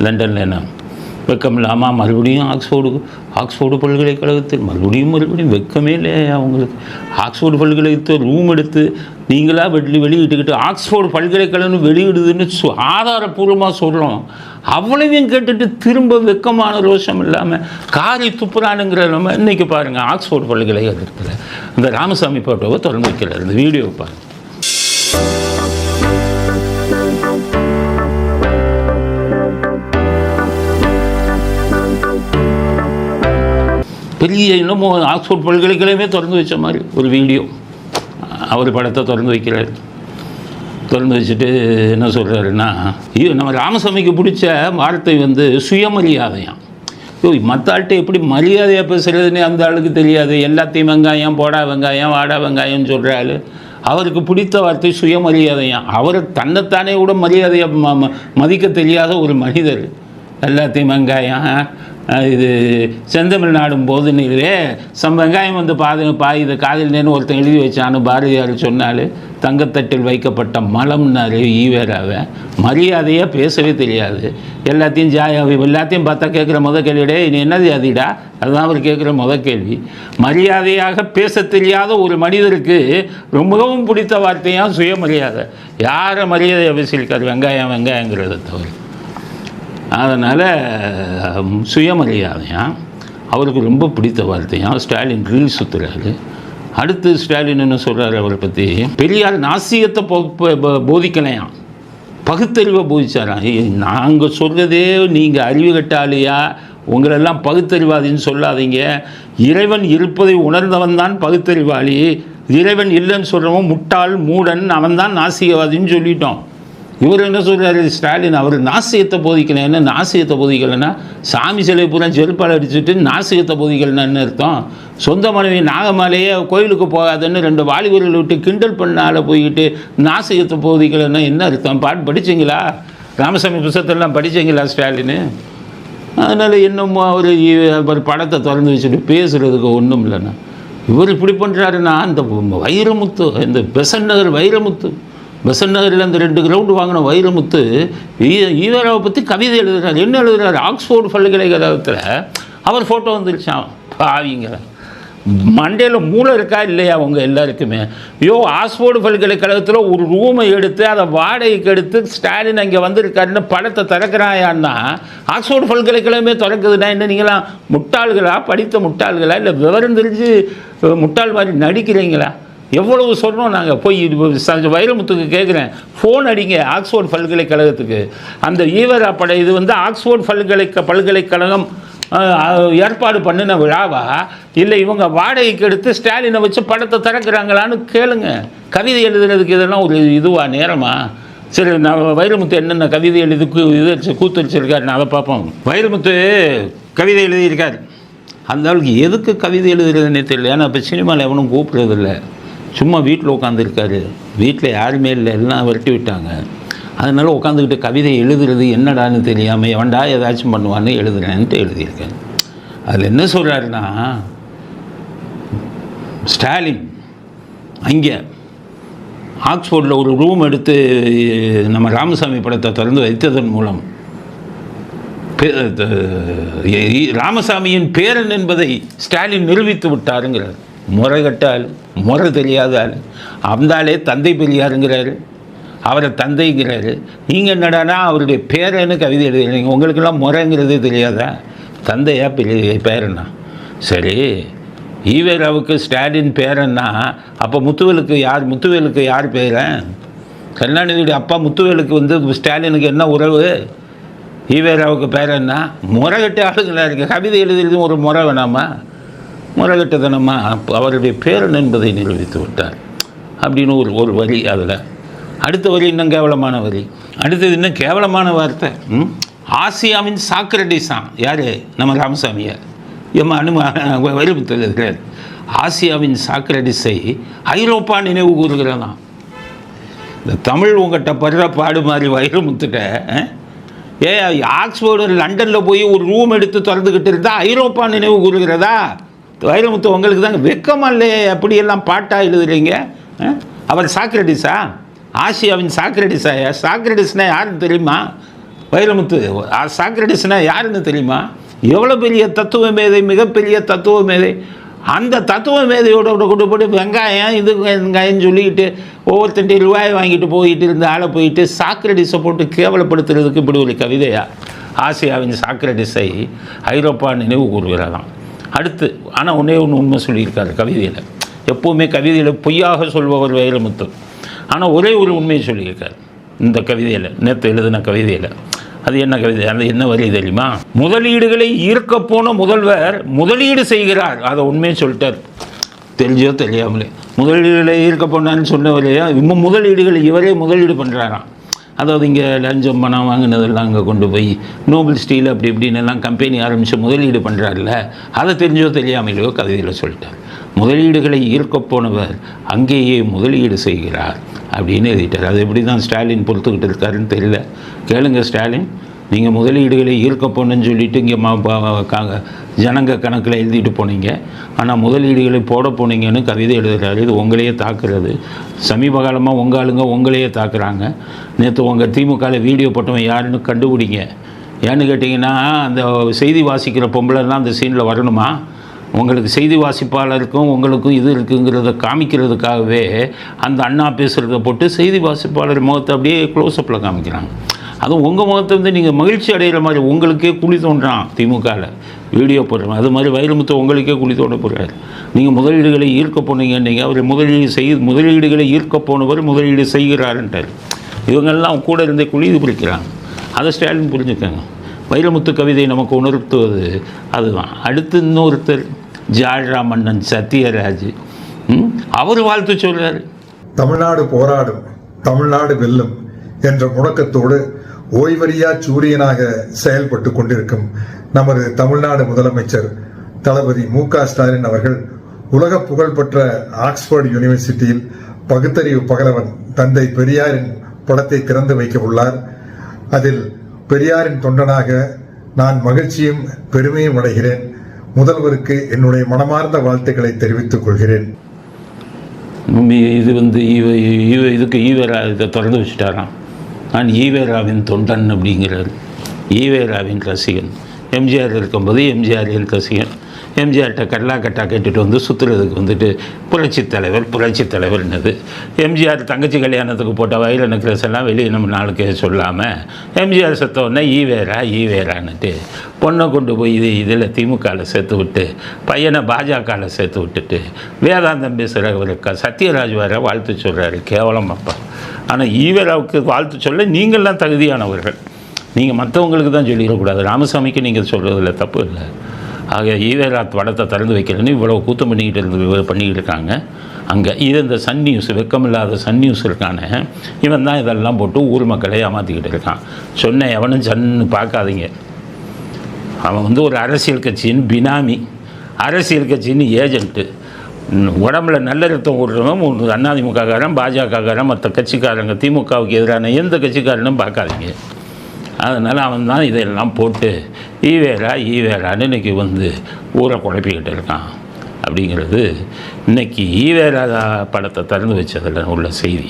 லண்டனில் என்ன? வெக்கம் இல்லாமல் மறுபடியும் ஆக்ஸ்ஃபோர்டு ஆக்ஸ்ஃபோர்டு பல்கலைக்கழகத்தில் மறுபடியும் மறுபடியும் வெக்கமே இல்லை அவங்களுக்கு. ஆக்ஸ்ஃபோர்டு பல்கலைக்கழகத்தில் ரூம் எடுத்து நீங்களா வெளி வெளியிட்டுக்கிட்டு ஆக்ஸ்ஃபோர்டு பல்கலைக்கழகம் வெளியிடுதுன்னு சொ- ஆதாரப்பூர்வமாக சொல்கிறோம் அவ்வளவையும் கேட்டுட்டு திரும்ப வெக்கமான ரோஷம் இல்லாமல் காரி துப்புறானுங்கிற நம்ம இன்றைக்கி பாருங்கள் ஆக்ஸ்ஃபோர்டு பல்கலைக்கழகத்தில். இந்த ராமசாமி போட்டோவை திறந்து வைக்கிறார். இந்த வீடியோவை பாருங்கள் பெரிய இன்னமும் ஆக்ஸ்போர்ட் பல்கலைக்கழகமே திறந்து வச்ச மாதிரி ஒரு வீடியோ. அவர் படத்தை திறந்து வைக்கிறார். திறந்து வச்சுட்டு என்ன சொல்கிறாருன்னா ஐயோ நம்ம ராமசாமிக்கு பிடிச்ச வார்த்தை வந்து சுயமரியாதையாம். ஐயோ மற்ற ஆள்கிட்ட எப்படி மரியாதையாக பேசுகிறதுனே அந்த ஆளுக்கு தெரியாது. எல்லாத்தையும் வெங்காயம் போடா வெங்காயம் வாடா வெங்காயம்னு சொல்கிறாரு அவருக்கு பிடித்த வார்த்தை சுயமரியாதையாம். அவர் தன்னைத்தானே கூட மரியாதையை ம ம- மதிக்க தெரியாத ஒரு மனிதர். எல்லாத்தையும் வெங்காயம் இது செந்தமிழ் நாடும் போதுனிலே சம் வெங்காயம் வந்து பாது பா இது காதலேன்னு ஒருத்தன் எழுதி வச்சான்னு பாரதியார் சொன்னாள் தங்கத்தட்டில் வைக்கப்பட்ட மலம்னாரு ஈவேராவை. மரியாதையாக பேசவே தெரியாது. எல்லாத்தையும் ஜாயா எல்லாத்தையும் பார்த்தா கேட்குற முத கேள்விடே நீ என்னது அதிடா? அதுதான் அவர் கேட்குற முத கேள்வி. மரியாதையாக பேச தெரியாத ஒரு மனிதருக்கு ரொம்பவும் பிடித்த வார்த்தையாக சுயமரியாதை. யாரை மரியாதையை பேசியிருக்காரு வெங்காயம் வெங்காயங்கிறத தவிர? அதனால் சுயமரியாதையாக அவருக்கு ரொம்ப பிடித்த வார்த்தையாக ஸ்டாலின் ரீல் சுற்றுறாரு அடுத்து ஸ்டாலின் என்ன சொல்கிறாரு அவரை பற்றி பெரியார் நாசியத்தை போ போ- போதிக்கலையாம் பகுத்தறிவை போதிச்சாராம் நாங்கள் சொல்கிறதே நீங்கள் அறிவு கட்டாலியா உங்களெல்லாம் பகுத்தறிவாதின்னு சொல்லாதீங்க. இறைவன் இருப்பதை உணர்ந்தவன் தான் பகுத்தறிவாளி. இறைவன் இல்லைன்னு சொல்கிறவன் முட்டாள் மூடன் அவன் தான் நாசிகவாதின்னு சொல்லிட்டோம். இவர் என்ன சொல்கிறார் ஸ்டாலின் அவர் நாசியத்தை போதிக்கல. என்ன நாசியத்தை போதிக்கலைன்னா சாமி சிலை பூரா செருப்பால் அடிச்சுட்டு நாசியத்தை போதிக்கலைன்னா என்ன அர்த்தம்? சொந்த மனைவி நாகமாலையே கோயிலுக்கு போகாதுன்னு ரெண்டு வாலிபர்கள் விட்டு கிண்டல் பண்ணால் போய்கிட்டு நாசியத்தை போதிக்கலைன்னா என்ன அர்த்தம்? பாட்டு படிச்சீங்களா? ராமசாமி புத்தகத்தெல்லாம் படிச்சிங்களா ஸ்டாலின்? அதனால் இன்னமும் அவர் அவர் படத்தை திறந்து வச்சுட்டு பேசுகிறதுக்கு ஒன்றும் இல்லைண்ணா. இவர் இப்படி பண்ணுறாருன்னா அந்த வைரமுத்து இந்த பெசன் நகர் வைரமுத்து பெசன் நகரில் அந்த ரெண்டு கிரவுண்டு வாங்கின வைரமுத்து ஈ- ஈவராவை பற்றி கவிதை எழுதுறாரு. என்ன எழுதுறாரு? ஆக்ஸ்போர்டு பல்கலைக்கழகத்தில் அவர் ஃபோட்டோ வந்துருச்சான் பாவிங்க. மண்டையில் மூளை இருக்கா இல்லையா அவங்க எல்லாருக்குமே? ஐயோ ஆக்ஸ்போர்டு பல்கலைக்கழகத்தில் ஒரு ரூமை எடுத்து அதை வாடகைக்கு எடுத்து ஸ்டாலின் அங்கே வந்திருக்காருன்னு படத்தை திறக்கிறாயான்னா ஆக்ஸ்போர்டு பல்கலைக்கழகமே திறக்குதுன்னா என்ன நீங்களாம் முட்டாள்களா? படித்த முட்டாள்களா? இல்லை விவரம் தெரிஞ்சு முட்டாள் மாதிரி நடிக்கிறீங்களா? எவ்வளவு சொல்கிறோம் நாங்கள் போய் இது வைரமுத்துக்கு கேட்குறேன் ஃபோன் அடிங்க ஆக்ஸ்போர்ட் பல்கலைக்கழகத்துக்கு. அந்த ஈவரா படை இது வந்து ஆக்ஸ்போர்ட் பல்கலைக்க பல்கலைக்கழகம் ஏற்பாடு பண்ணின விழாவா? இல்லை இவங்க வாடகைக்கு எடுத்து ஸ்டாலினை வச்சு படத்தை திறக்கிறாங்களான்னு கேளுங்க. கவிதை எழுதுறதுக்கு இதெல்லாம் ஒரு இதுவா நேரமா? சரி நான் வைரமுத்து என்னென்ன கவிதை எழுதி கூ இது வச்சு கூத்தடிச்சிருக்காரு நான் அதை பார்ப்போம். வைரமுத்து கவிதை எழுதியிருக்காரு. அந்த ஆளுக்கு எதுக்கு கவிதை எழுதுறதுன்னே தெரியல. ஏன்னா இப்போ சினிமாவில் எவனும் கூப்பிடுறதில்லை. சும்மா வீட்டில் உட்காந்துருக்காரு. வீட்டில் யாருமே இல்லை எல்லாம் விரட்டி விட்டாங்க. அதனால் உட்காந்துக்கிட்டு கவிதை எழுதுறது என்னடான்னு தெரியாமல் எவன்டா ஏதாச்சும் பண்ணுவான்னு எழுதுறேன்ட்டு எழுதியிருக்கேன். அதில் என்ன சொல்கிறாருன்னா ஸ்டாலின் அங்கே ஆக்ஸ்போர்டில் ஒரு ரூம் எடுத்து நம்ம ராமசாமி படத்தை திறந்து வைத்ததன் மூலம் ராமசாமியின் பேரன் என்பதை ஸ்டாலின் நிரூபித்து விட்டாருங்கிறார். முறை தெரியாத ஆள் தெரியாதாலும் அந்தாலே தந்தை பெரியாருங்கிறாரு அவரை தந்தைங்கிறாரு. நீங்கள் என்னடானா அவருடைய பேரன்னு கவிதை எழுதுறீங்க. உங்களுக்கெல்லாம் முறைங்கிறதே தெரியாதா? தந்தையா பெரிய பேரண்ணா சரி ஈவேராவுக்கு ஸ்டாலின் பேரன்னா அப்போ முத்துவேலுக்கு யார் முத்துவேலுக்கு யார் பேரன் கருணாநிதியுடைய அப்பா முத்துவேலுக்கு வந்து ஸ்டாலினுக்கு என்ன உறவு? ஈவேராவுக்கு பேரன்னா என்ன முறைகட்ட ஆளுங்களா இருக்குது கவிதை எழுதுறதும் ஒரு முறை வேணாமா? முறைகட்டதனமா அப்போ அவருடைய பேரன் என்பதை நிரூபித்து விட்டார். அப்படின்னு ஒரு ஒரு வரி அதில். அடுத்த வரி இன்னும் கேவலமான வரி. அடுத்தது இன்னும் கேவலமான வார்த்தை. ஆசியாவின் சாக்ரடிஸான் யார்? நம்ம ராமசாமியார் எம் அனும வைரமுத்தில் இருக்கிறார் ஆசியாவின் சாக்ரடிஸை ஐரோப்பா நினைவு கூறுகிறதாம் இந்த தமிழ் உங்கள்கிட்ட படுற பாடு மாதிரி வைரமுத்துட்ட ஏ ஆக்ஸ்போர்டு லண்டனில் போய் ஒரு ரூம் எடுத்து திறந்துக்கிட்டு இருந்தால் ஐரோப்பா நினைவு கூறுகிறதா? வைரமுத்து உங்களுக்கு தாங்க வெக்கமா இல்லையே அப்படியெல்லாம் பாட்டாக எழுதுறீங்க? அவர் சாக்ரடிஸா? ஆசியாவின் சாக்ரடிஸா? சாக்ரடிஸ்னா யாருன்னு தெரியுமா? வைரமுத்து சாக்ரடிஸ்னா யாருன்னு தெரியுமா? எவ்வளோ பெரிய தத்துவ மேதை மிகப்பெரிய தத்துவ மேதை அந்த தத்துவ மேதையோட கொண்டு போட்டு வெங்காயம் இது வெங்காயம் சொல்லிக்கிட்டு ஒவ்வொருத்தண்டி ரூபாய் வாங்கிட்டு போயிட்டு இருந்த ஆளை போயிட்டு சாக்ரடிஸை போட்டு கேவலப்படுத்துறதுக்கு இப்படி ஒரு கவிதையா? ஆசியாவின் சாக்ரடிஸை ஐரோப்பா நினைவு கூறுகிறதாம் அடுத்து ஆனால் ஒன்றே ஒன்று உண்மை சொல்லியிருக்காரு கவிதையில். எப்போவுமே கவிதையில் பொய்யாக சொல்பவர் வைரமுத்து ஆனால் ஒரே ஒரு உண்மையை சொல்லியிருக்கார் இந்த கவிதையில் நேற்று எழுதின கவிதையில். அது என்ன கவிதை? அது என்ன வரி தெரியுமா? முதலீடுகளை ஈர்க்க போன முதல்வர் முதலீடு செய்கிறார். அதை உண்மையை சொல்லிட்டார். தெரிஞ்சோ தெரியாமலே. முதலீடுகளை ஈர்க்க போனான்னு சொன்னவரையா இன்னும் முதலீடுகள் இவரே முதலீடு பண்ணுறாராம் அதாவது இங்கே லஞ்சம் பணம் வாங்கினதெல்லாம் அங்கே கொண்டு போய் நோபல் ஸ்டீல் அப்படி இப்படின்னு எல்லாம் கம்பெனி ஆரம்பித்து முதலீடு பண்ணுறாருல அதை தெரிஞ்சோ தெரியாமலையோ கதையில் சொல்லிட்டார். முதலீடுகளை ஈர்க்கப் போனவர் அங்கேயே முதலீடு செய்கிறார் அப்படின்னு எழுதிட்டார். அது எப்படி தான் ஸ்டாலின் பொறுத்துக்கிட்டு இருக்காருன்னு தெரியல. கேளுங்க ஸ்டாலின். நீங்கள் முதலீடுகளை ஈர்க்க போனேன்னு சொல்லிட்டு இங்கே ஜனங்க கணக்கில் எழுதிட்டு போனீங்க. ஆனால் முதலீடுகளை போட போனீங்கன்னு கவிதை எழுதுகிறாரு இது உங்களையே தாக்குறது. சமீப காலமாக உங்கள் ஆளுங்க உங்களையே தாக்குறாங்க. நேற்று உங்கள் திமுகவில் வீடியோ போட்டவன் யாருன்னு கண்டுபிடிங்க. ஏன்னு கேட்டிங்கன்னா அந்த செய்தி வாசிக்கிற பொம்பளைலாம் அந்த சீனில் வரணுமா? உங்களுக்கு செய்தி வாசிப்பாளருக்கும் உங்களுக்கும் இது இருக்குங்கிறத காமிக்கிறதுக்காகவே அந்த அண்ணா பேசுகிறத போட்டு செய்தி வாசிப்பாளர் முகத்தை அப்படியே க்ளோஸ்அப்பில் காமிக்கிறாங்க. அதுவும் உங்கள் முகத்தை வந்து நீங்கள் மகிழ்ச்சி அடைகிற மாதிரி உங்களுக்கே குழி தோன்றான் திமுகவில் வீடியோ போடுறோம் அது மாதிரி வைரமுத்து உங்களுக்கே குழி தோண்ட போகிறார் நீங்கள் முதலீடுகளை ஈர்க்க போனீங்கன்னீங்க. அவர் முதலீடு செய் முதலீடுகளை ஈர்க்க போனவர் முதலீடு செய்கிறாருன்ட்டார் இவங்கெல்லாம் கூட இருந்தே குழி பிடிக்கிறாங்க அதை ஸ்டாலின் புரிஞ்சுக்கோங்க. வைரமுத்து கவிதை நமக்கு உணர்த்துவது அதுதான். அடுத்து இன்னொருத்தர் ஜாழ்ரா மன்னன் சத்யராஜ். ம், அவர் வாழ்த்து சொல்கிறார் தமிழ்நாடு போராடும் தமிழ்நாடு வெல்லும் என்ற முழக்கத்தோடு ஓய்வறியா சூரியனாக செயல்பட்டு கொண்டிருக்கும் நமது தமிழ்நாடு முதலமைச்சர் தளபதி மு க ஸ்டாலின் அவர்கள் உலக புகழ்பெற்ற ஆக்ஸ்போர்டு யூனிவர்சிட்டியில் பகுத்தறிவு பகலவன் தந்தை பெரியாரின் படத்தை திறந்து வைக்க உள்ளார். அதில் பெரியாரின் தொண்டனாக நான் மகிழ்ச்சியும் பெருமையும் அடைகிறேன். முதல்வருக்கு என்னுடைய மனமார்ந்த வாழ்த்துக்களை தெரிவித்துக் கொள்கிறேன். இது வந்து இதுக்கு ஈவராக இதை திறந்து வச்சுட்டாராம். நான் ஈவேராவின் தொண்டன் அப்படிங்கிறார். ஈவேராவின் ரசிகன். எம்ஜிஆர் இருக்கும்போது எம்ஜிஆரின் ரசிகன். எம்ஜிஆர்கிட்ட கடலா கட்டா கேட்டுட்டு வந்து சுற்றுறதுக்கு வந்துட்டு புரட்சி தலைவர் புரட்சி தலைவர்னது எம்ஜிஆர் தங்கச்சி கல்யாணத்துக்கு போட்ட வயல நெக்லஸ் எல்லாம் வெளியே நம்ம நாளுக்கு சொல்லாமல் எம்ஜிஆர் செத்த உடனே ஈவேரா ஈவேரான்னுட்டு பொண்ணை கொண்டு போய் இது இதில் திமுகவில் சேர்த்து விட்டு பையனை பாஜகவில் சேர்த்து விட்டுட்டு வேதாந்தம் பேசுகிற க சத்யராஜ் வேற வாழ்த்து சொல்கிறாரு கேவலம் அப்பா. ஆனால் ஈவேராவுக்கு வாழ்த்து சொல்ல நீங்கள்லாம் தகுதியானவர்கள். நீங்கள் மற்றவங்களுக்கு தான் சொல்லிடக்கூடாது. ராமசாமிக்கு நீங்கள் சொல்கிறதுல தப்பு இல்லை. ஆக ஈவேராத் வடத்தை திறந்து வைக்கிறேன்னு இவ்வளோ கூத்தம் பண்ணிக்கிட்டு இருந்து பண்ணிக்கிட்டு இருக்காங்க அங்கே இது இந்த சன் நியூஸ் வெக்கமில்லாத சன் நியூஸ் இருக்கானே இவன் தான் இதெல்லாம் போட்டு ஊர் மக்களை ஏமாற்றிக்கிட்டு இருக்கான். சொன்ன எவனும் சன்னு பார்க்காதீங்க. அவன் வந்து ஒரு அரசியல் கட்சியின் பினாமி அரசியல் கட்சின்னு ஏஜென்ட்டு உடம்புல நல்ல ரத்தம் ஓடுறவன் ஒரு அதிமுககாரன் பாஜககாரன் மற்ற கட்சிக்காரங்க திமுகவுக்கு எதிரான எந்த கட்சிக்காரனும் பார்க்காதீங்க. அதனால் அவன் தான் இதெல்லாம் போட்டு ஈவேரா ஈவேரான்னு இன்னைக்கு வந்து ஊரை குழப்பிக்கிட்டு இருக்கான். அப்படிங்கிறது இன்னைக்கு ஈவேரா படத்தை திறந்து வச்சதில் உள்ள செய்தி.